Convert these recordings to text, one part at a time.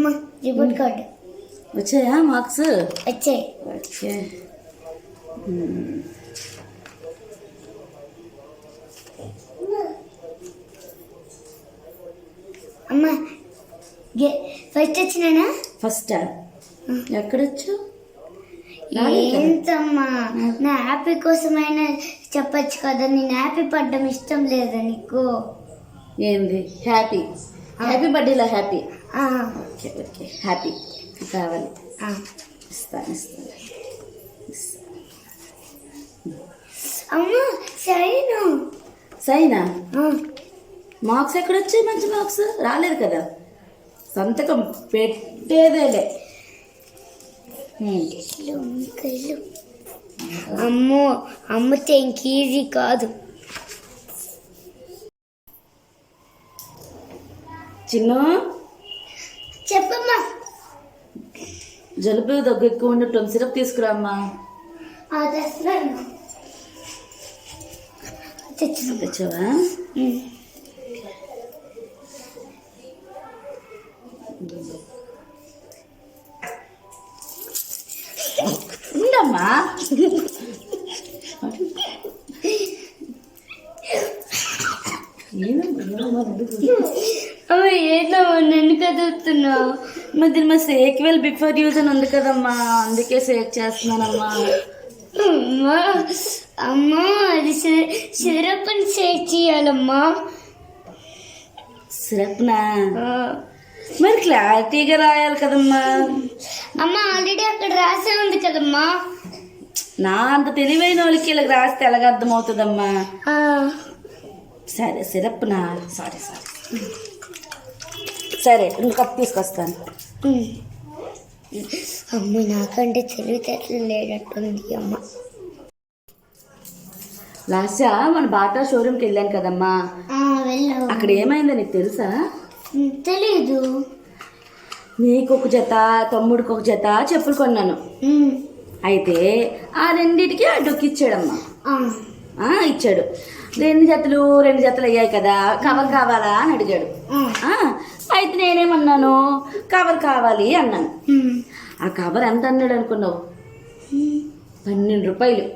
అమ్మా. Report card. వచ్చాయా marks? వచ్చాయి. ఓకే. అమ్మా గే ఫస్ట్ వచ్చినానా? ఫస్ట్? ఎక్కడొచ్చు. ఏంటమ్మా? నా హ్యాపీ కోసమైనా చెప్పొచ్చు కదా నేను హ్యాపీ పడ్డం ఇష్టం లేదా నీకు? ఏంది? హ్యాపీ. హ్యాపీ బర్త్డేలో హ్యాపీ ఓకే ఓకే హ్యాపీ కావాలి. ఇస్తాను ఇస్తాను. అమ్మా సైనా. ఆ, మార్క్స్ ఎక్కడొచ్చాయి మంచి మార్క్స్? రాలేదు కదా. సంతకం పెట్టేదేలే. అమ్మో అమ్మితే ఇంక ఈజీ కాదు. చిన్ను? చెప్పమ్మా. జలుబు దగ్గు ఎక్కువ ఉండటం సిరప్ తీసుకురామ్మా. తెచ్చావా? ఉండమ్మా అమ్మ ఏంటో నన్ను కదులుతున్నావు. మరి మా సేక్ వెల్ బిఫోర్ యూజ్ అని ఉంది కదమ్మా. అందుకే సేక్ చేస్తున్నానమ్మా. అమ్మా అమ్మా అది సిరప్ని షేక్ చేయాలమ్మా. సిరప్నా. మరి క్లారిటీగా రాయాలి కదమ్మా. అమ్మ ఆల్రెడీ అక్కడ రాసే ఉంది కదమ్మా. నా అంత తెలివైన వాళ్ళకి ఇలా రాస్తే ఎలాగ అర్థమవుతుందమ్మా? సరే సిరప్నా? Sorry sorry. సరే ఇంకో కప్ తీసుకొస్తాను. అమ్మ నాకంటే తెలివితేటలు లేనట్టుంది అమ్మ. లాస్ట్ మన బాటా షోరూమ్కి వెళ్ళాను కదమ్మా. అక్కడ ఏమైందో నీకు తెలుసా? తెలీదు. నీకు ఒక జత తమ్ముడికి ఒక జత చెప్పులు కొన్నాను. అయితే ఆ రెండిటికి ఆ. డొక్కి ఇచ్చాడమ్మా ఇచ్చాడు. రెండు జతలు రెండు జతలు అయ్యాయి కదా కవర్ కావాలా అని అడిగాడు. అయితే నేనేమన్నాను? కవర్ కావాలి అన్నాను. ఆ కవర్ ఎంత అన్నాడు అనుకున్నావు. పన్నెండు రూపాయలు.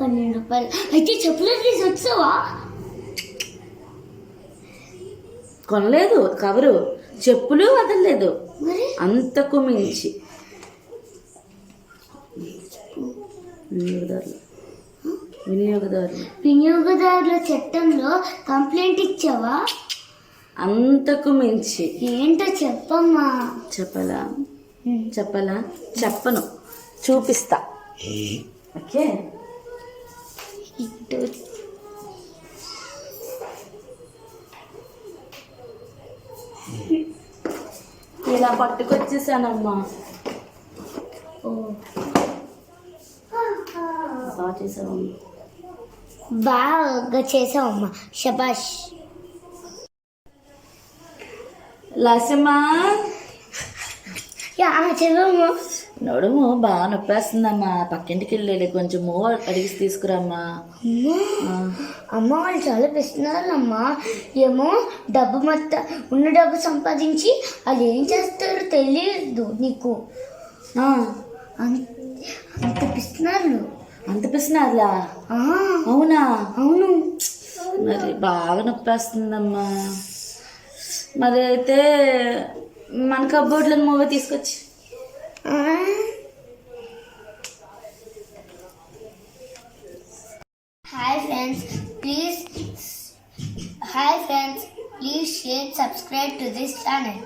పన్నెండు రూపాయలు. అయితే చెప్పులు తీసి వచ్చావా? కొనలేదు కవరు. చెప్పులు వదలలేదు. మరి? అంతకు మించి. వినియోగదారులు. వినియోగదారులు. వినియోగదారుల చట్టంలో కంప్లైంట్ ఇచ్చావా? అంతకు మించి. ఏంటో చెప్పమ్మా. చెప్పలా? చెప్పలా? చెప్పను. చూపిస్తా. ఓకే? ఇటు. ఇలా పట్టుకొచ్చేసానమ్మా. ఓ. బాగా చేసావమ్మా. బాగా చెప్పమ్మా నడుము బాగా నొప్పేస్తుందమ్మా. పక్కింటికి వెళ్ళి కొంచెం మూవ అడిగి తీసుకురమ్మా. అమ్మా వాళ్ళు చాలా పిస్తున్నారమ్మా ఏమో డబ్బు మొత్తం ఉన్న డబ్బు సంపాదించి వాళ్ళు ఏం చేస్తారో తెలియదు నీకు. అంత అంత పిస్తున్నారు. అంత పిసినారులా ఆ, అవునా? అవును. మరి బాగా నొప్పేస్తుందమ్మా. మరి అయితే మన కబ్బోర్డ్లను మూవీ తీసుకొచ్చి. Hi friends please hi friends please share subscribe to this channel